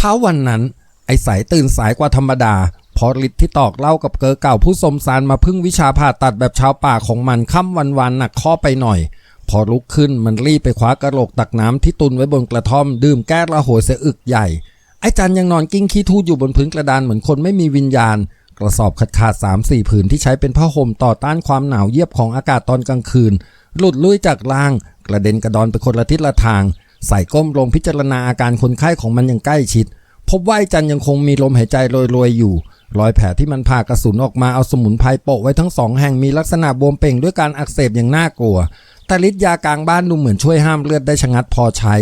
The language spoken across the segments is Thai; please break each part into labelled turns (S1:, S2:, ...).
S1: เช้าวันนั้น ไอ้สายตื่นสายกว่าธรรมดาพอฤทธิ์ที่ตอกเล่ากับเกอเก่าผู้สมสารมาพึ่งวิชาผ่าตัดแบบชาวป่าของมันค่ำวันวันหนักข้อไปหน่อย พอลุกขึ้นมันรีบไปคว้ากระโหลกตักน้ำที่ตุนไว้บนกระท่อม ดื่มแก้ระโหยเสอึกใหญ่ ไอ้จันยังนอนกิ้งขี้ทูดอยู่บนพื้นกระดานเหมือนคนไม่มีวิญญาณ กระสอบขาดขาดสามสี่ผืนที่ใช้เป็นผ้าห่มต่อต้านความหนาวเยียบของอากาศตอนกลางคืน หลุดลุยจากล่าง กระเด็นกระดอนไปคนละทิศละทาง ใส่ก้มลงพิจารณาอาการคนไข้ของมันอย่างใกล้ชิด พบว่าไอ้จันยังคงมีลมหายใจโรยๆอยู่ รอยแผลที่มันผ่ากระสุนออกมาเอาสมุนไพรโปะไว้ทั้งสองแห่งมีลักษณะบวมเป่งด้วยการอักเสบอย่างน่ากลัว แต่ฤทธิ์ยากลางบ้านดูเหมือนช่วยห้ามเลือดได้ชะงัดพอใช้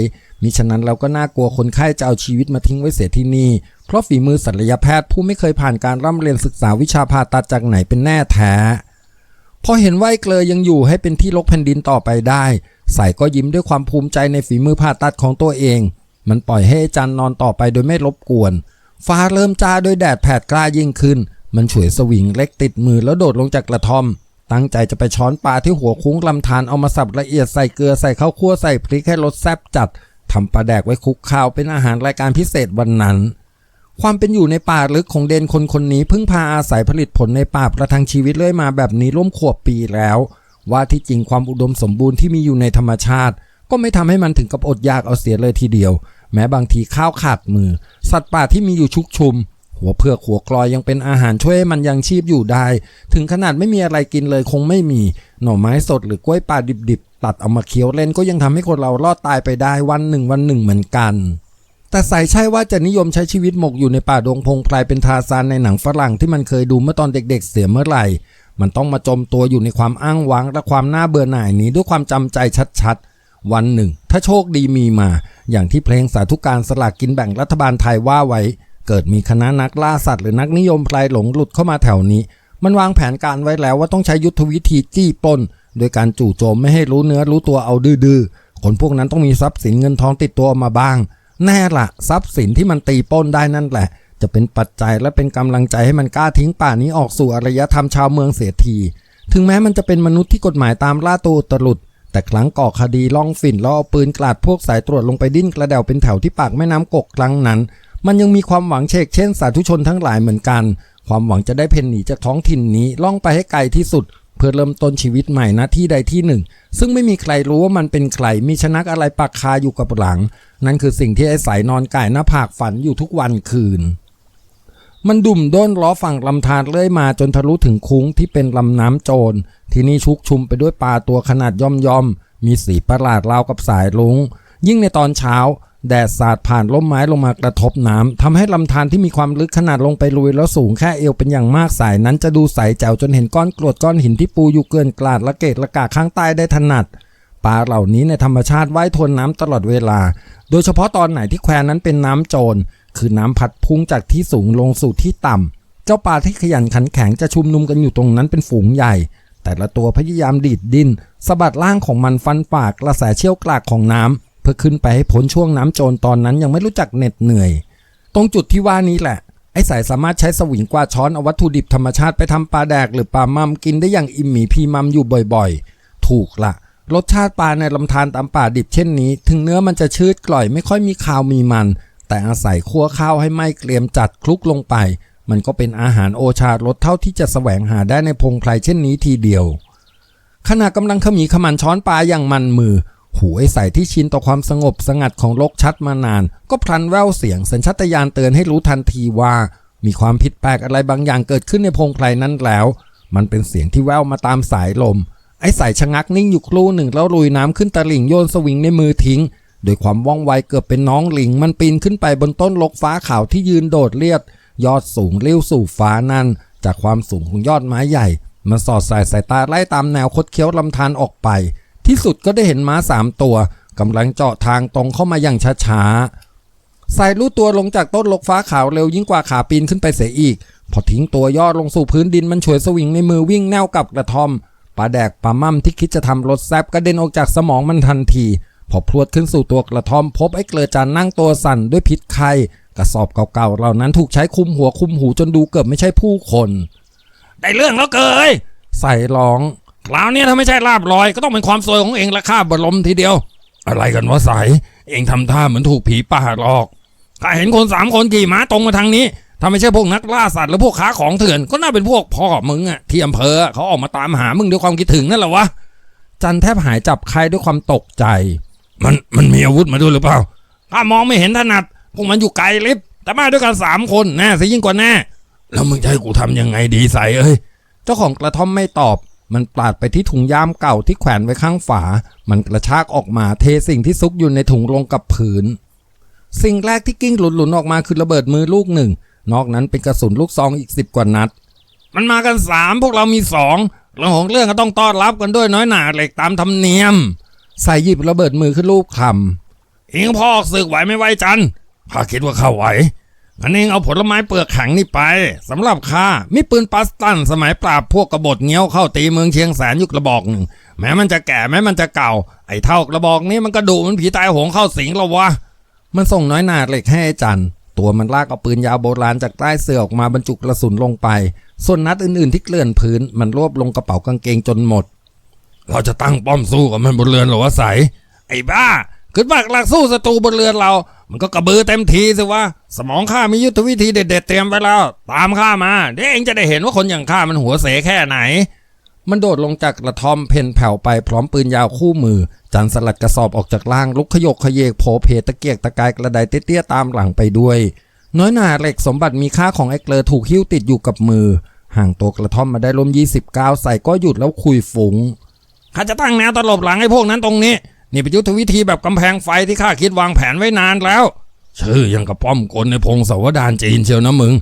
S1: มิฉะนั้นเราก็น่ากลัวคนไข้จะเอาชีวิตมาทิ้งไว้เสียที่นี่ เพราะฝีมือศัลยแพทย์ผู้ไม่เคยผ่านการร่ำเรียนศึกษาวิชาผ่าตัดจากไหนเป็นแน่แท้ พอเห็นว่าไอ้เกลยังอยู่ให้เป็นที่ลกแผ่นดินต่อไปได้ ใส่ก็ยิ้มด้วยความภูมิใจในฝีมือผ่าตัดของตัวเอง มันปล่อยให้ไอ้จันนอนต่อไปโดยไม่รบกวน ฟ้าเริ่มจ้าด้วยแดดแผดกล้ายิ่งขึ้น มันฉวยสวิงเล็กติดมือแล้วโดดลงจากกระท่อม ตั้งใจจะไปช้อนปลาที่หัวคุ้งลำธารเอามาสับละเอียดใส่เกลือใส่ข้าวคั่วใส่พริกให้รสแซ่บจัดทำปลาแดกไว้คลุกข้าวเป็นอาหารรายการพิเศษวันนั้น ความเป็นอยู่ในป่าลึกของเดนคนคนนี้เพิ่งพาอาศัยผลิตผลในป่าประทังชีวิตเรื่อยมาแบบนี้ร่วมขวบปีแล้ว ว่าที่จริงความอุดมสมบูรณ์ที่มีอยู่ในธรรมชาติ ก็ไม่ทำให้มันถึงกับอดอยากเอาเสียเลยทีเดียว แม้บางทีข้าวขาดมือ สัตว์ป่าที่มีอยู่ชุกชุม หัวเพือกหัวกลอยยังเป็นอาหารช่วยมันยังชีพอยู่ได้ ถึงขนาดไม่มีอะไรกินเลยคงไม่มี หน่อไม้สดหรือกล้วยป่าดิบๆตัดเอามาเคี้ยวเล่นก็ยังทำให้คนเรารอดตายไปได้วันหนึ่งวันหนึ่งเหมือนกัน แต่ใส่ใช่ว่าจะนิยมใช้ชีวิตหมกอยู่ในป่าดงพงไพรเป็นทาซานในหนังฝรั่งที่มันเคยดูเมื่อตอนเด็ก ๆ เสียเมื่อไหร่ มันต้องมาจมตัวอยู่ในความอ้างว้างและความน่าเบื่อหน่ายนี้ด้วยความจำใจชัดๆ วันหนึ่ง ถ้าโชคดีมีมา อย่างที่เพลงสาธุการสลากกินแบ่งรัฐบาลไทยว่าไว้ เกิดมีคณะนักล่าสัตว์หรือนักนิยมไพรหลงหลุดเข้ามาแถวนี้ มันวางแผนการไว้แล้วว่าต้องใช้ยุทธวิธีจี้ปล้น โดยการจู่โจมไม่ให้รู้เนื้อรู้ตัวเอาดื้อๆคนพวกนั้นต้องมีทรัพย์สินเงินทองติดตัวมาบ้าง แน่ละทรัพย์สินที่มันตีป้นได้นั่นแหละ จะเป็นปัจจัยและเป็นกำลังใจให้มันกล้าทิ้งป่านี้ออกสู่อารยธรรมชาวเมืองเสียทีถึงแม้มันจะเป็นมนุษย์ที่กฎหมายตามล่าตัวตรุด แต่ครั้งก่อคดีล่องฝิ่นแล้วเอาปืนกลาดพวกสายตรวจลงไปดิ้นกระเดวเป็นแถวที่ปากแม่น้ำกกครั้งนั้น มันยังมีความหวังเชกเช่น สาธุชนทั้งหลายเหมือนกัน ความหวังจะได้เพ่นหนีจากท้องถิ่นนี้ล่องไปให้ไกลที่สุด เพื่อเริ่มต้นชีวิตใหม่ณที่ใดที่หนึ่ง ซึ่งไม่มีใครรู้ว่ามันเป็นใครมีชนักอะไรปักคาอยู่กับหลัง นั่นคือสิ่งที่ไอ้สายนอนไก่หน้าผากฝันอยู่ทุกวันคืน มันดุ่มด้นล้อฝั่งลำธารเลื่อยมาจนทะลุถึงคุ้งที่เป็นลำน้ำโจร ที่นี่ชุกชุมไปด้วยปลาตัวขนาดย่อมย่อม มีสีประหลาดราวกับสายลุง ยิ่งในตอนเช้า แดดสาดผ่านร่มไม้ลงมากระทบน้ำทำให้ลำธารที่มีความลึกขนาดลงไปลุยแล้วสูงแค่เอวเป็นอย่างมากสายนั้นจะดูใสแจ๋วจนเห็นก้อนกรวดก้อนหินที่ปูอยู่เกินกลาดละเกตละกาข้างใต้ได้ถนัด ปลาเหล่านี้ในธรรมชาติว่ายทวนน้ำตลอดเวลา โดยเฉพาะตอนไหนที่แควนั้นเป็นน้ำโจร คือน้ำพัดพุ่งจากที่สูงลงสู่ที่ต่ำเจ้าปลาที่ขยันขันแข็งจะชุมนุมกันอยู่ตรงนั้นเป็นฝูงใหญ่ แต่ละตัวพยายามดีดดินสะบัดล่างของมันฟันปากกระแสเชี่ยวกรากของน้ำเพื่อขึ้นไปให้พ้นช่วงน้ำโจรตอนนั้นยังไม่รู้จักเหน็ดเหนื่อย ตรงจุดที่ว่านี้แหละไอ้สายสามารถใช้สวิงกวาดช้อนเอาวัตถุดิบธรรมชาติไปทำปลาแดกหรือปลามัมกินได้อย่างอิ่มหมีพีมัมอยู่บ่อยๆ ถูกละ รสชาติปลาในลำธารตามป่าดิบเช่นนี้ ถึงเนื้อมันจะชืดกร่อยไม่ค่อยมีคาวมีมัน แต่อาศัยคั่วข้าวให้ไหม้เกรียมจัดคลุกลงไป มันก็เป็นอาหารโอชารสเท่าที่จะแสวงหาได้ในพงไพรเช่นนี้ทีเดียว ขณะกำลังขมีขมันช้อนปลาอย่างมันมือ หูไอใส่ที่ชินต่อความสงบสงัดของโลกชัดมานาน ก็พลันแววเสียงสัญชาตญาณเตือนให้รู้ทันทีว่า มีความผิดแปลกอะไรบางอย่างเกิดขึ้นในพงไพรนั้นแล้ว มันเป็นเสียงที่แววมาตามสายลม ไอ้สายชะงักนิ่งอยู่ครู่หนึ่งแล้วลุยน้ำขึ้นตะหลิ่งโยนสวิงในมือทิ้งโดยความว่องไวเกือบเป็นน้องหลิง มันปีนขึ้นไปบนต้นลกฟ้าขาวที่ยืนโดดเลียด ยอดสูงเลี้ยวสู่ฟ้านั่น จากความสูงของยอดไม้ใหญ่มันสอดสายสายตาไล่ตามแนวคดเคี้ยวลำธารออกไป ที่สุดก็ได้เห็นม้าสามตัวกำลังเจาะทางตรงเข้ามาอย่างช้าๆสายลู่ตัวลงจากต้นลกฟ้าขาวเร็วยิ่งกว่าขาปีนขึ้นไปเสียอีก พอทิ้งตัวยอดลงสู่พื้นดินมันฉวยสวิงในมือวิ่งแนวกับกระทอม ปลาแดกปลามั่มที่คิดจะทำรถแซบกระเด็นออกจากสมองมันทันที พอพรวดขึ้นสู่ตัวกระทอมพบไอ้เกลือจันนั่งตัวสั่นด้วยพิษไข้กระสอบเก่าๆเหล่านั้นถูกใช้คุมหัวคุมหูจนดูเกือบไม่ใช่ผู้คน
S2: ได้เรื่องแล้วเกย
S1: ใส่ร้อง
S2: คราวนี้ถ้าไม่ใช่ลาบลอย ก็ต้องเป็นความซวยของเองละข้าบรมทีเดียว อะไรกันวะใสเองทำท่าเหมือนถูกผีป่าหลอกข้าเห็นคนสามคนขี่ม้าตรงมาทางนี้ ถ้าไม่ใช่พวกนักล่าสัตว์หรือพวกค้าของเถื่อนก็น่าเป็นพวกพ่อมึงอะที่อำเภอเขาออกมาตามหามึงด้วยความคิดถึงนั่นแหละวะ
S1: จันแทบหายจับใครด้วยความตกใจ
S2: มันมันมีอาวุธมาด้วยหรือเปล่าข้ามองไม่เห็นถนัดพวกมันอยู่ไกลลิฟแต่มาด้วยกันสามคนแน่สิยิ่งกว่าแน่แล้วมึงจะให้กูทำยังไงดีใส่เอ้ย
S1: เจ้าของกระท่อมไม่ตอบ มันปาดไปที่ถุงย่ามเก่าที่แขวนไว้ข้างฝา มันกระชากออกมาเทสิ่งที่ซุกอยู่ในถุงลงกับผืน สิ่งแรกที่กิ้งหลุนออกมาคือระเบิดมือลูกหนึ่ง นอกนั้นเป็นกระสุนลูกซองอีกสิบกว่านัด
S2: มันมากันสามพวกเรามีสองเรื่องของเรื่องก็ต้องต้อนรับกันด้วยน้อยหนาเหล็กตามธรรมเนียม
S1: ใส่หยิบระเบิดมือขึ้นลูกคำ
S2: เองพ่อออกศึกไหวไม่ไหวจันข้าคิดว่าข้าไหวงั้นเองเอาผลไม้เปลือกแข็งนี่ไปสำหรับข้ามีปืนปัสตัน สมัยปราบพวกกบฏเงี้ยวเข้าตีเมืองเชียงแสนยู่กระบอกหนึ่งแม้มันจะแก่แม้มันจะเก่า ไอ้เท่ากระบอกนี้มันกระดูมันผีตายหงเข้าสิงแล้วะ
S1: มันส่งน้อยหนาเหล็กให้จัน ตัวมันลากเอาปืนยาวโบราณจากใต้เสื้อออกมาบรรจุกระสุนลงไป ส่วนนัดอื่นๆที่เกลื่อนพื้น มันรวบลงกระเป๋ากางเกงจนหมด
S2: เราจะตั้งป้อมสู้กับมันบนเรือนหรอวะใสไอ้บ้าขึ้นมากหลักสู้ศัตรูบนเรือนเรา มันก็กระบือเต็มทีสิวะสมองข้ามียุทธวิธีเด็ดๆเตรียมไว้แล้ว ตามข้ามาเดี๋ยวเองจะได้เห็นว่าคนอย่างข้ามันหัวเสแค่ไหน
S1: มันโดดลงจากกระท่อมเพนแผ่วไปพร้อมปืนยาวคู่มือ จันสลัดกระสอบออกจากล่างลุกขยกขยเยกโผเพตะเกียกตะกายกระไดเตี้ยๆตามหลังไปด้วย น้อยหนาเหล็กสมบัติมีค่าของไอ้เกลอถูกหิ้วติดอยู่กับมือ ห่างตัวกระท่อมมาได้ร่ม29ใส่ก็หยุดแล้วคุยฝูง
S2: ข้าจะตั้งแนวตลบหลังให้พวกนั้นตรงนี้ นี่เป็นยุทธวิธีแบบกำแพงไฟที่ข้าคิดวางแผนไว้นานแล้ว ชื่อยังกระป้อมกลในพงศาวดารจีนเชียวนะมึง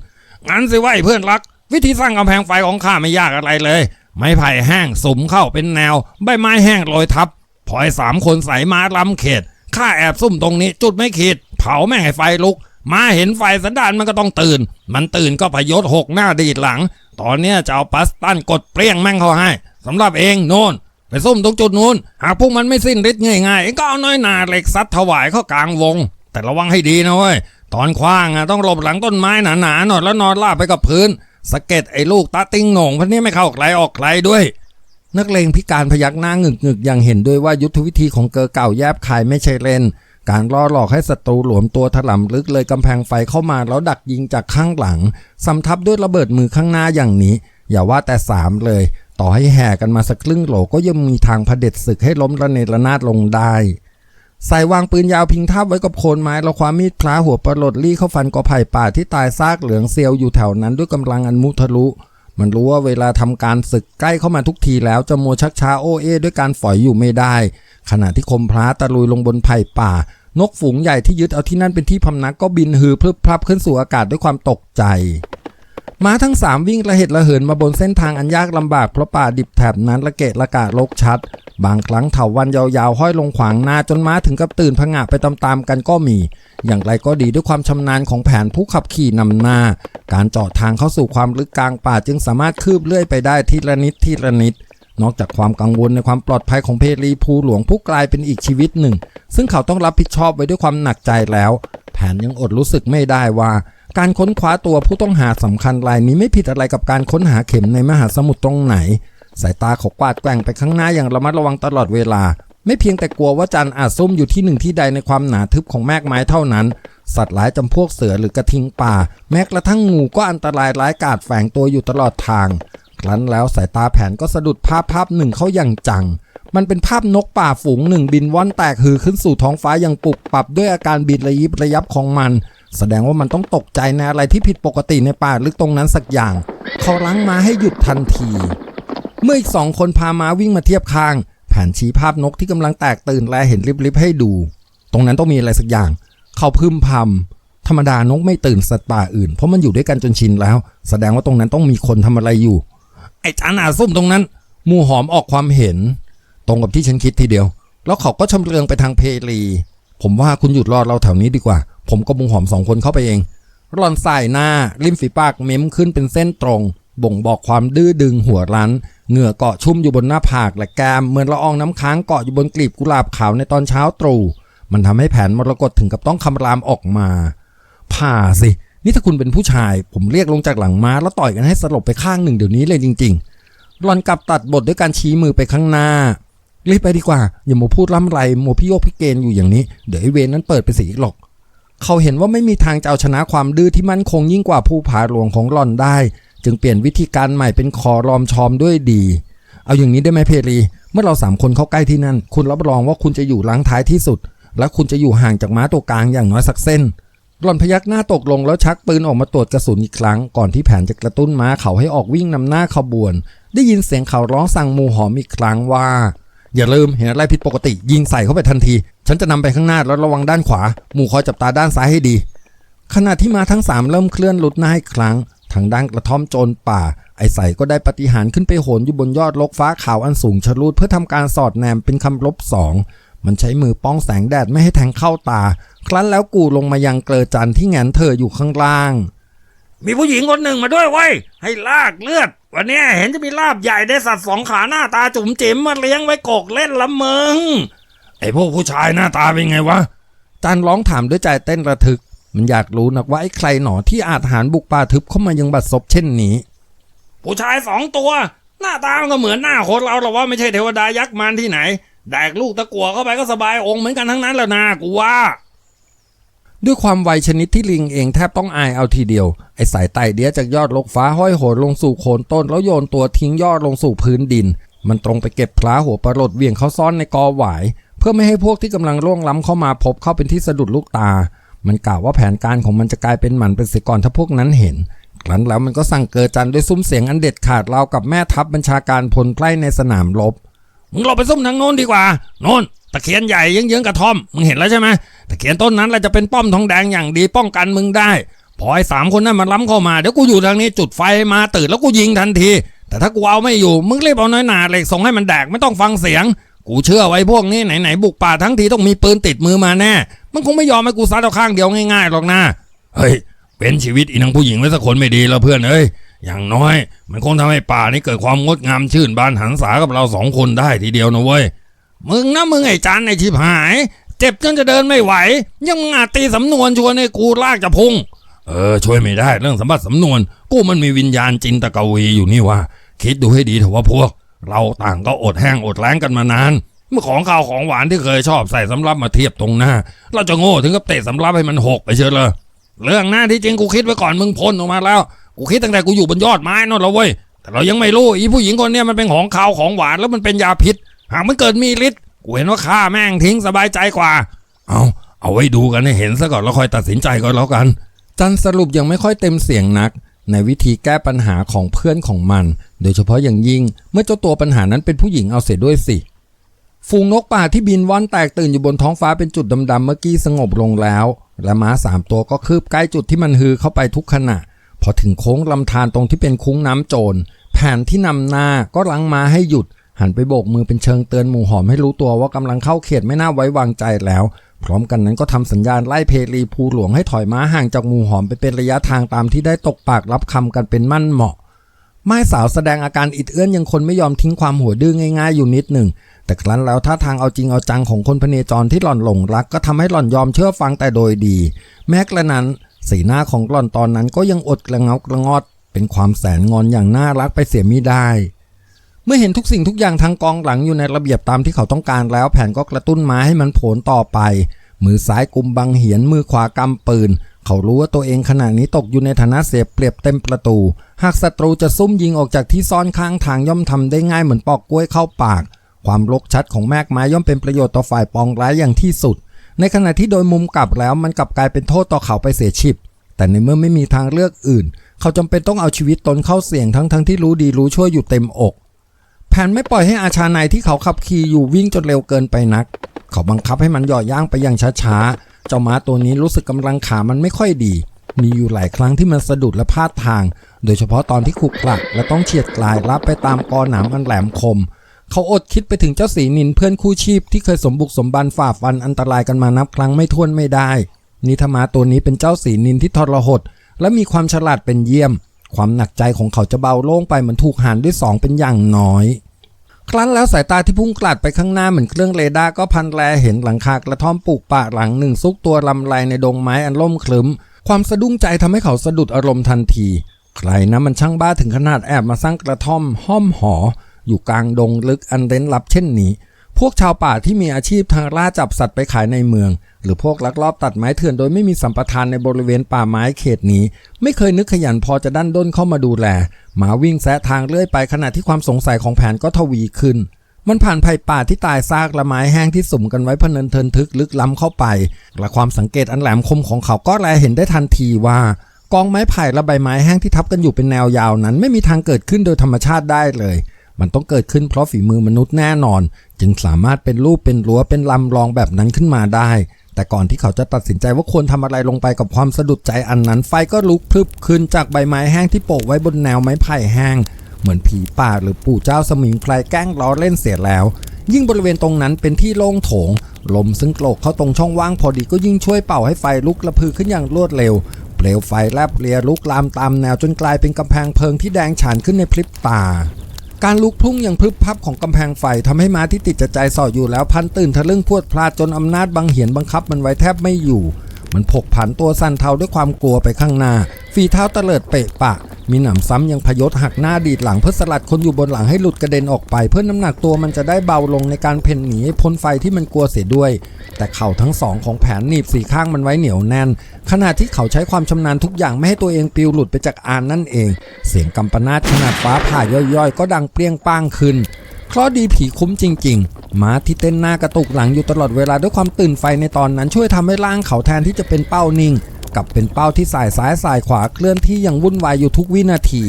S2: งั้นสิว่าไอ้เพื่อนรัก วิธีสร้างกำแพงไฟของข้าไม่ยากอะไรเลย ไม้ไผ่แห้งสมเข้าเป็นแนว ใบไม้แห้งโรยทับ พอไอ้สามคนใส่มาล้ำเขตข้าแอบซุ่มตรงนี้ จุดไม่ขีดเผาแม่งให้ไฟลุก มาเห็นไฟสันดานมันก็ต้องตื่น มันตื่นก็พยศหกหน้าดีดหลัง ตอนเนี้ยจะเอาปัสตันกดเปรี้ยงแม่งเขาให้สำหรับเองโน่นไปซุ่มตรงจุดนู้น หากพวกมันไม่สิ้นฤทธิ์ง่ายๆเองก็เอาน้อยหนาเหล็กซัดถวายเข้ากลางวง แต่ระวังให้ดีนะเว้ยตอนคว้างอะต้องหลบหลังต้นไม้หนาๆหน่อยแล้วนอนราบไปกับพื้นสะเก็ดไอ้ลูกตาติ้งโหน่งพันนี้ไม่เข้าใครออกใครด้วย
S1: นักเลงพิการพยักหน้างึกงึกอย่างเห็นด้วยว่ายุทธวิธีของเกอเก่าแยบคายไม่ใช่เล่น การล่อหลอกให้ศัตรูหลวมตัวถล่ำลึกเลยกำแพงไฟเข้ามาแล้วดักยิงจากข้างหลังสำทับด้วยระเบิดมือข้างหน้าอย่างนี้ อย่าว่าแต่สามเลย ต่อให้แห่กันมาสักครึ่งโหลก็ยังมีทางเผด็จศึกให้ล้มระเนระนาดลงได้ใส่วางปืนยาวพิงทับไว้กับโคนไม้แล้วความมีดพลาหัวประหลดลี่เข้าฟันกอไผ่ป่าที่ตายซากเหลืองเซียวอยู่แถวนั้นด้วยกำลังอันมุทะลุ มันรู้ว่าเวลาทำการศึกใกล้เข้ามาทุกทีแล้วจะมัวชักช้าโอเอด้วยการฝอยอยู่ไม่ได้ ขณะที่คมพระตะลุยลงบนไผ่ป่า นกฝูงใหญ่ที่ยึดเอาที่นั่นเป็นที่พำนักก็บินฮือพลึบพลับขึ้นสู่อากาศด้วยความตกใจ ม้าทั้งสามวิ่งระเหตุระเหินมาบนเส้นทางอันยากลำบากเพราะป่าดิบแถบนั้นระเกะระกะลกชัด บางครั้งเถาวันยาวๆ ห้อยลงขวางหน้าจนม้าถึงกับตื่นผงะไปตามๆกันก็มี อย่างไรก็ดีด้วยความชำนาญของแผนผู้ขับขี่นำหน้า การเจาะทางเข้าสู่ความลึกกลางป่าจึงสามารถคืบเลื่อยไปได้ทีละนิดทีละนิด นอกจากความกังวลในความปลอดภัยของเพลีภูหลวงผู้กลายเป็นอีกชีวิตหนึ่ง ซึ่งเขาต้องรับผิดชอบไว้ด้วยความหนักใจแล้วแผนยังอดรู้สึกไม่ได้ว่า การค้นคว้าตัวผู้ต้องหาสำคัญรายนี้ไม่ผิดอะไรกับการค้นหาเข็มในมหาสมุทรตรงไหน สายตาเขากวาดแกว่งไปข้างหน้าอย่างระมัดระวังตลอดเวลา ไม่เพียงแต่กลัวว่าจันอาจซุ่มอยู่ที่หนึ่งที่ใดในความหนาทึบของแมกไม้เท่านั้นสัตว์หลายจำพวกเสือหรือกระทิงป่า แม้กระทั่งงูก็อันตรายร้ายกาจแฝงตัวอยู่ตลอดทาง ครั้นแล้วสายตาแผนก็สะดุดภาพภาพหนึ่งเข้าอย่างจัง มันเป็นภาพนกป่าฝูงหนึ่งบินว่อนแตกหือขึ้นสู่ท้องฟ้าอย่างปุบปับด้วยอาการบิดระยิบระยับของมัน แสดงว่ามันต้องตกใจในอะไรที่ผิดปกติในป่าลึกตรงนั้นสักอย่าง เขาล้งมาให้หยุดทันที เมื่ออีกสองคนพาม้าวิ่งมาเทียบข้าง แผนชี้ภาพนกที่กำลังแตกตื่นและเห็นริบๆให้ดู ตรงนั้นต้องมีอะไรสักอย่าง เขาพึมพำธรรมดานกไม่ตื่นสัตว์ป่าอื่นเพราะมันอยู่ด้วยกันจนชินแล้ว แสดงว่าตรงนั้นต้องมีคนทำอะไรอยู่
S2: ไอ้จันอาซุ่มตรงนั้น
S1: มูหอมออกความเห็น ตรงกับที่ฉันคิดทีเดียว แล้วเขาก็ชำเลืองไปทางเพลี ผมว่าคุณหยุดรอเราแถวนี้ดีกว่า ผมกับมูหอมสองคนเข้าไปเองรอนสายหน้า ริมฝีปากเม้มขึ้นเป็นเส้นตรง บ่งบอกความดื้อดึงหัวรั้น เหงื่อเกาะชุ่มอยู่บนหน้าผากและแกมเหมือนละอองน้ำค้างเกาะอยู่บนกลีบกุหลาบขาวในตอนเช้าตรู่มันทำให้แผนมรกตถึงกับต้องคำรามออกมา ผ่าสิ นี่ถ้าคุณเป็นผู้ชาย ผมเรียกลงจากหลังม้าแล้วต่อยกันให้สลบไปข้างหนึ่งเดี๋ยวนี้เลยจริงๆรอนกลับตัดบทด้วยการชี้มือไปข้างหน้ารีบไปดีกว่า อย่าโมพูดล่ำไรโมพี่โยกพี่เกณฑ์อยู่อย่างนี้ เดี๋ยวไอเวรนั้นเปิดไปสีอีกหรอก เขาเห็นว่าไม่มีทางจะเอาชนะความดื้อที่มั่นคงยิ่งกว่าภูผาหลวงของหลอนได้ จึงเปลี่ยนวิธีการใหม่เป็นคอรอมชอมด้วยดี เอาอย่างนี้ได้ไหมเพรีเมื่อเราสามคนเข้าใกล้ที่นั่น คุณรับรองว่าคุณจะอยู่หลังท้ายที่สุด และคุณจะอยู่ห่างจากม้าตัวกลางอย่างน้อยสักเส้น หล่อนพยักหน้าตกลงแล้วชักปืนออกมาตรวจกระสุนอีกครั้ง ก่อนที่แผนจะกระตุ้นม้าเขาให้ออกวิ่งนำหน้าขบวน ได้ยินเสียงเขาร้องสั่งมูหอมอีกครั้งว่า อย่าลืมเห็นอะไรผิดปกติ ยิงใส่เข้าไปทันที ฉันจะนำไปข้างหน้าแล้วระวังด้านขวา หมู่คอยจับตาด้านซ้ายให้ดี ขณะที่มาทั้งสามเริ่มเคลื่อนหลุดหน้าอีกครั้ง ทางด้านกระท่อมโจรป่า ไอใสก็ได้ปฏิหารขึ้นไปโหนอยู่บนยอดลกฟ้าขาวอันสูงชะลูดเพื่อทำการสอดแนมเป็นคำลบสอง มันใช้มือป้องแสงแดดไม่ให้แทงเข้าตา ครั้นแล้วกูลงมายังเกลอจันทร์ที่แงนเธออยู่ข้างล่าง
S2: มีผู้หญิงคนหนึ่งมาด้วยเว้ยให้ลากเลือด วันเนี้ยเห็นจะมีลาบใหญ่ได้สัตว์สองขาหน้าตาจุ๋มจิ๋มมาเลี้ยงไว้กกเล่นละมึง ไอ้พวกผู้ชายหน้าตาเป็นไงวะ
S1: จันร้องถามด้วยใจเต้นระทึก มันอยากรู้นักว่าไอ้ใครหนอที่อาจหารบุกป่าทึบเข้ามายังบัดซบเช่นนี้
S2: ผู้ชายสองตัว หน้าตามันก็เหมือนหน้าคนเราหรอกว่าไม่ใช่เทวดายักษ์มันที่ไหน แดกลูกตะกัวเข้าไปก็สบายองค์เหมือนกันทั้งนั้นแล้วนะกูว่า
S1: ด้วยความไวชนิดที่ลิงเองแทบต้องอายเอาทีเดียว ไอ้สายไตเดียจากยอดลกฟ้าห้อยโหนลงสู่โคนต้น แล้วโยนตัวทิ้งยอดลงสู่พื้นดิน มันตรงไปเก็บพลาหัวปลาหลดเวียงเขาซ่อนในกอหวาย เพื่อไม่ให้พวกที่กำลังล่วงล้ำเข้ามาพบเข้าเป็นที่สะดุดลูกตา มันกล่าวว่าแผนการของมันจะกลายเป็นหมันเป็นเสียก่อนถ้าพวกนั้นเห็นครั้นแล้วมันก็สั่งเกิดจันด้วยซุ้มเสียงอันเด็ดขาดเรากับแม่ทัพบัญชาการพลไพร่ในสนามรบ
S2: มึงหลบไปซุ่มทางโน้นดีกว่าโน้นตะเคียนใหญ่เยื้องๆกระท่อม มึงเห็นแล้วใช่ไหมตะเคียนต้นนั้นแหละจะเป็นป้อมทองแดงอย่างดีป้องกันมึงได้ พอไอ้สามคนนั้นมันล้ำเข้ามา เดี๋ยวกูอยู่ทางนี้จุดไฟมาตื่นแล้วกูยิงทันที แต่ถ้ากูเอาไม่อยู่ มึงรีบเอาน้อยหนาเหล็กส่งให้มันแดกไม่ต้องฟังเสียง กูเชื่อไว้พวกนี้ไหนๆบุกป่าทั้งทีต้องมีปืนติดมือมาแน่ มันคงไม่ยอมให้กูซัดเอาข้างเดียวง่ายๆหรอกนะ เฮ้ยเป็นชีวิตอีนางผู้หญิงไว้สักคนไม่ดีแล้วเพื่อนเอ้ย อย่างน้อย มันคงทำให้ป่านี้เกิดความงดงามชื่นบานหันษากับเราสองคนได้ทีเดียวนะเว้ย มึงนะมึงไอ้จันไอ้ชิบหาย เจ็บจนจะเดินไม่ไหว ยังมึงอาตีสำนวนชวนให้กูลากจะพุง เออ ช่วยไม่ได้เรื่องสมบัติสำนวน กูมันมีวิญญาณจินตกวีอยู่นี่ว่า คิดดูให้ดีเถอะว่าพวก เราต่างก็อดแห้งอดแล้งกันมานานเมื่อของข้าวของหวานที่เคยชอบใส่สำรับมาเทียบตรงหน้า เราจะโง่ถึงกับเตะสำรับให้มันหกไปเชียวเลยเรื่องหน้าที่จริงกูคิดไว้ก่อนมึงพ้นออกมาแล้ว กูคิดตั้งแต่กูอยู่บนยอดไม้นั่นแล้วเว้ยแต่เรายังไม่รู้อีผู้หญิงคนนี้มันเป็นของขาวของหวานแล้วมันเป็นยาพิษ หากมันเกิดมีฤทธิ์กูเห็นว่าฆ่าแม่งทิ้งสบายใจกว่า เอาเอาไว้ดูกันให้เห็นซะก่อนแล้วค่อยตัดสินใจก็แล้วกัน
S1: จันสรุปยังไม่ค่อยเต็มเสียงนัก ในวิธีแก้ปัญหาของเพื่อนของมัน โดยเฉพาะอย่างยิ่ง เมื่อเจ้าตัวปัญหานั้นเป็นผู้หญิงเอาเสียด้วยสิฝูงนกป่าที่บินว่อนแตกตื่นอยู่บนท้องฟ้าเป็นจุดดำๆเมื่อกี้สงบลงแล้ว และม้าสามตัวก็คืบใกล้จุดที่มันฮือเข้าไปทุกขณะ พอถึงโค้งลำธารตรงที่เป็นคุ้งน้ำโจรแผนที่นำหน้าก็ลังมาให้หยุด หันไปโบกมือเป็นเชิงเตือนหมู่หอมให้รู้ตัวว่ากำลังเข้าเขตไม่น่าไว้วางใจแล้ว พร้อมกันนั้นก็ทำสัญญาณไล่เพลีภูหลวงให้ถอยม้าห่างจากหมู่หอมไปเป็นระยะทางตามที่ได้ตกปากรับคำกันเป็นมั่นเหมาะไม้สาวแสดงอาการอิดเอื้อนยังคนไม่ยอมทิ้งความหัวดื้อง่ายๆอยู่นิดหนึ่ง แต่ครั้นแล้วท่าทางเอาจริงเอาจังของคนพเนจรที่หล่อนหลงรักก็ทำให้หล่อนยอมเชื่อฟังแต่โดยดี แม้กระนั้น สีหน้าของหล่อนตอนนั้นก็ยังอดกระเงากระงอด เป็นความแสนงอนอย่างน่ารักไปเสียมิได้ เมื่อเห็นทุกสิ่งทุกอย่างทางกองหลังอยู่ในระเบียบตามที่เขาต้องการแล้ว แผนก็กระตุ้นม้าให้มันโผนต่อไป มือซ้ายกุมบังเหียนมือขวากำปืน เขารู้ว่าตัวเองขณะนี้ตกอยู่ในฐานะเสียเปรียบเต็มประตู หากศัตรูจะซุ่มยิงออกจากที่ซ่อนข้างทางย่อมทำได้ง่ายเหมือนปอกกล้วยเข้าปาก ความลกชัดของแมกไม้ย่อมเป็นประโยชน์ต่อฝ่ายปองร้ายอย่างที่สุด ในขณะที่โดยมุมกลับแล้วมันกลับกลายเป็นโทษต่อเขาไปเสียชิบแต่ในเมื่อไม่มีทางเลือกอื่น เขาจำเป็นต้องเอาชีวิตตนเข้าเสี่ยงทั้งทั้งที่รู้ดีรู้ชั่วอยู่เต็มอก แผนไม่ปล่อยให้อาชาในที่เขาขับขี่อยู่วิ่งจนเร็วเกินไปนัก เขาบังคับให้มันหย่อย่างไปอย่างช้าๆ เจ้าม้าตัวนี้รู้สึกกำลังขามันไม่ค่อยดี มีอยู่หลายครั้งที่มันสะดุดและพลาดทาง โดยเฉพาะตอนที่ขลุกคลักและต้องเฉียดกลายรับไปตามกอหนามอันแหลมคม เขาอดคิดไปถึงเจ้าสีนินเพื่อนคู่ชีพที่เคยสมบุกสมบันฝ่าฟันอันตรายกันมานับครั้งไม่ถ้วนไม่ได้ นิธมาตัวนี้เป็นเจ้าสีนินที่ทรหด และมีความฉลาดเป็นเยี่ยม ความหนักใจของเขาจะเบาโล่งไปเหมือนถูกหารด้วยสองเป็นอย่างน้อย ครั้นแล้วสายตาที่พุ่งกลัดไปข้างหน้าเหมือนเครื่องเรดาร์ก็พันแลเห็นหลังคากระท่อมปลูกป่าหลังหนึ่งซุกตัวลำไรในดงไม้อันล่มคลึ้ม ความสะดุ้งใจทำให้เขาสะดุดอารมณ์ทันที ใครนะมันช่างบ้าถึงขนาดแอบมาสร้างกระท่อมห้อมหอ อยู่กลางดงลึกอันเร้นลับเช่นนี้ พวกชาวป่าที่มีอาชีพทางล่าจับสัตว์ไปขายในเมือง หรือพวกลักลอบตัดไม้เถื่อนโดยไม่มีสัมปทานในบริเวณป่าไม้เขตนี้ ไม่เคยนึกขยันพอจะดันด้นเข้ามาดูแลหมาวิ่งแซะทางเลื่อยไปขณะที่ความสงสัยของแผนก็ทวีขึ้นมันผ่านไผ่ป่าที่ตายซากและไม้แห้งที่สุ่มกันไว้พเนินเทินทึกลึกล้ำเข้าไป และความสังเกตอันแหลมคมของเขาก็แลเห็นได้ทันทีว่า กองไม้ไผ่และใบไม้แห้งที่ทับกันอยู่เป็นแนวยาวนั้น ไม่มีทางเกิดขึ้นโดยธรรมชาติได้เลย มันต้องเกิดขึ้นเพราะฝีมือมนุษย์แน่นอน จึงสามารถเป็นรูปเป็นรั้วเป็นลำรองแบบนั้นขึ้นมาได้ แต่ก่อนที่เขาจะตัดสินใจว่าควรทำอะไรลงไปกับความสะดุดใจอันนั้น ไฟก็ลุกพรึบขึ้นจากใบไม้แห้งที่โปะไว้บนแนวไม้ไผ่แห้ง เหมือนผีป่าหรือปู่เจ้าสมิงใครแกล้งล้อเล่นเสียแล้ว ยิ่งบริเวณตรงนั้นเป็นที่โล่งโถงลมซึ่งโกรกเข้าตรงช่องว่างพอดีก็ยิ่งช่วยเป่าให้ไฟลุกระพือขึ้นอย่างรวดเร็วเปลวไฟแลบเลียลุกลามตามแนวจนกลายเป็นกำแพงเพลิงที่แดงฉานขึ้นในพริบตา การลุกพุ่งอย่างพึบพับของกำแพงไฟทำให้ม้าที่ติดจะใจสออยู่แล้วพันตื่นทะลึ่งพวดพลาดจนอำนาจบังเหียนบังคับมันไว้แทบไม่อยู่ มันผกผันตัวสั่นเทาด้วยความกลัวไปข้างหน้า ฝีเท้าเตลิดเปะปะมีหนำซ้ำยังพยศหักหน้าดีดหลังเพื่อสลัดคนอยู่บนหลังให้หลุดกระเด็นออกไป เพื่อน้ำหนักตัวมันจะได้เบาลงในการเพ่นหนีพ้นไฟที่มันกลัวเสียด้วย แต่เข่าทั้งสองของแผนหนีบสี่ข้างมันไว้เหนียวแน่น ขณะที่เขาใช้ความชำนาญทุกอย่างไม่ให้ตัวเองปลิวหลุดไปจากอานนั่นเอง เสียงกำปนาตขนาดฟ้าผ่าย่อยๆ ก็ดังเปรี้ยงป้างขึ้น เคราะดีผีคุ้มจริง ๆ ม้าที่เต้นหน้ากระตุกหลังอยู่ตลอดเวลาด้วยความตื่นไฟในตอนนั้นช่วยทำให้ร่างเขาแทนที่จะเป็นเป้านิ่งกลับเป็นเป้าที่สายซ้ายสายขวาเคลื่อนที่อย่างวุ่นวายอยู่ทุกวินาที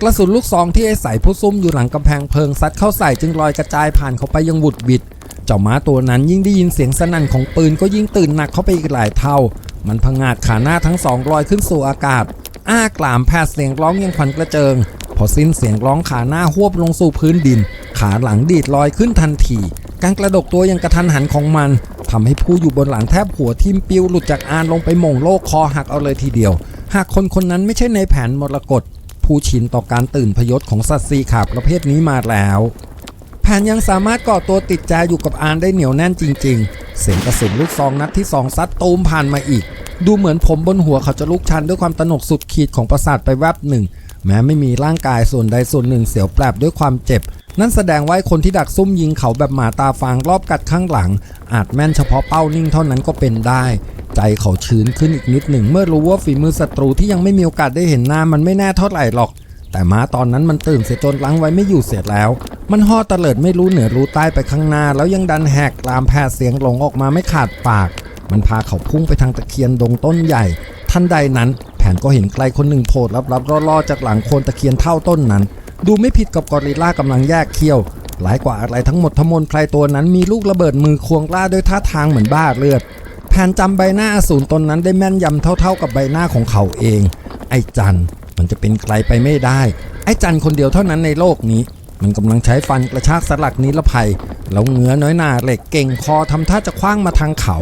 S1: กระสุนลูกซองที่ไอ้ใส่ผู้ซุ่มอยู่หลังกำแพงเพลิงซัดเข้าใส่จึงลอยกระจายผ่านเขาไปยังบุดบิด เจ้าม้าตัวนั้นยิ่งได้ยินเสียงสนั่นของปืนก็ยิ่งตื่นหนักเข้าไปอีกหลายเท่า มันพงาดขาหน้าทั้งสองลอยขึ้นสู่อากาศ อ้ากลามแผดเสียงร้องยังขวัญกระเจิง พอสิ้นเสียงร้องขาหน้าหวบลงสู่พื้นดิน ขาหลังดีดลอยขึ้นทันที การกระดกตัวยังกระทันหันของมันทำให้ผู้อยู่บนหลังแทบหัวทิ่มปิวหลุดจากอานลงไปมงโลกคอหักเอาเลยทีเดียว หากคนคนนั้นไม่ใช่ในแผนมรกตผู้ชินต่อการตื่นพยศของสัตว์ซีขาประเภทนี้มาแล้วแผนยังสามารถก่อตัวติดใจอยู่กับอานได้เหนียวแน่นจริง ๆ เสียงกระสุนลูกซองนัดที่สองซัดตูมผ่านมาอีก ดูเหมือนผมบนหัวเขาจะลุกชันด้วยความตนกสุดขีดของประสาทไปแวบหนึ่ง แม้ไม่มีร่างกายส่วนใดส่วนหนึ่งเสียวแปลบด้วยความเจ็บ นั่นแสดงว่าคนที่ดักซุ่มยิงเขาแบบหมาตาฟางรอบกัดข้างหลัง อาจแม่นเฉพาะเป้านิ่งเท่านั้นก็เป็นได้ ใจเขาชื้นขึ้นอีกนิดหนึ่งเมื่อรู้ว่าฝีมือศัตรูที่ยังไม่มีโอกาสได้เห็นหน้ามันไม่แน่เท่าไหร่หรอก แต่ม้าตอนนั้นมันตื่นเสียจนลังไว้ไม่อยู่เสียแล้ว มันห่อตะเลิดไม่รู้เหนือรู้ใต้ไปข้างหน้า แล้วยังดันแหกกรามแผดเสียงหลงออกมาไม่ขาดปาก มันพาเขาพุ่งไปทางตะเคียนดงต้นใหญ่ ทันใดนั้น แผนก็เห็นใครคนหนึ่งโผล่ลับๆล่อๆจากหลังโคนตะเคียนเท่าต้นนั้น ดูไม่ผิดกับกอริลล่ากำลังแยกเขี้ยว หลายกว่าอะไรทั้งหมดทั้งมวลใครตัวนั้นมีลูกระเบิดมือควงล้าด้วยท่าทางเหมือนบ้าเลือด แผนจำใบหน้าอสูรตนนั้นได้แม่นยำเท่า ๆ กับใบหน้าของเขาเอง ไอ้จันมันจะเป็นใครไปไม่ได้ ไอ้จันคนเดียวเท่านั้นในโลกนี้ มันกำลังใช้ฟันกระชากสลักนิรภัยแล้วเงื้อน้อยหนาเหล็กเก่งคอทำท่าจะคว้างมาทางเขา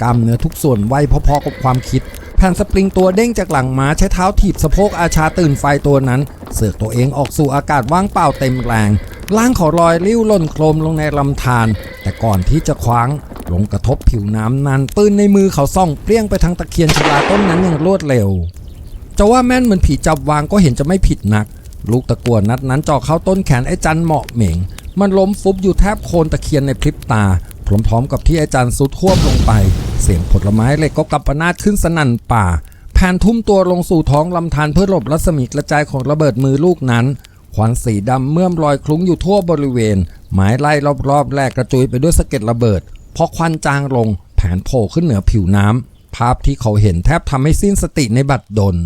S1: กล้ามเนื้อทุกส่วนไวพอๆกับความคิด แผ่นสปริงตัวเด้งจากหลังม้าใช้เท้าถีบสะโพกอาชาตื่นไฟตัวนั้น เสือกตัวเองออกสู่อากาศว่างเปล่าเต็มแรงล่างเขาลอยลิ้วล่นโครมลงในลำธารแต่ก่อนที่จะคว้างลงกระทบผิวน้ำนั้นปืนในมือเขาส่องเปรี้ยงไปทางตะเคียนชลาต้นนั้นอย่างรวดเร็วจะว่าแม่นเหมือนผีจับวางก็เห็นจะไม่ผิดนัก ลูกตะกัวนัดนั้นเจาะเข้าต้นแขนไอ้จันเหมาะเหม่ง มันล้มฟุบอยู่แทบโคนตะเคียนในพริบตา พร้อมๆ กับที่ไอ้จันสุดควบลงไป เสียงผลไม้เหล็กก็กับปนาดขึ้นสนั่นป่า แผ่นทุ่มตัวลงสู่ท้องลำธารเพื่อหลบรัศมีกระจายของระเบิดมือลูกนั้น ควันสีดำเมื่อมลอยคลุ้งอยู่ทั่วบริเวณไม้ไล่รอบๆแลกกระจุยไปด้วยสะเก็ดระเบิด พอควันจางลง แผนโผล่ขึ้นเหนือผิวน้ำภาพที่เขาเห็นแทบทำให้สิ้นสติในบัดดล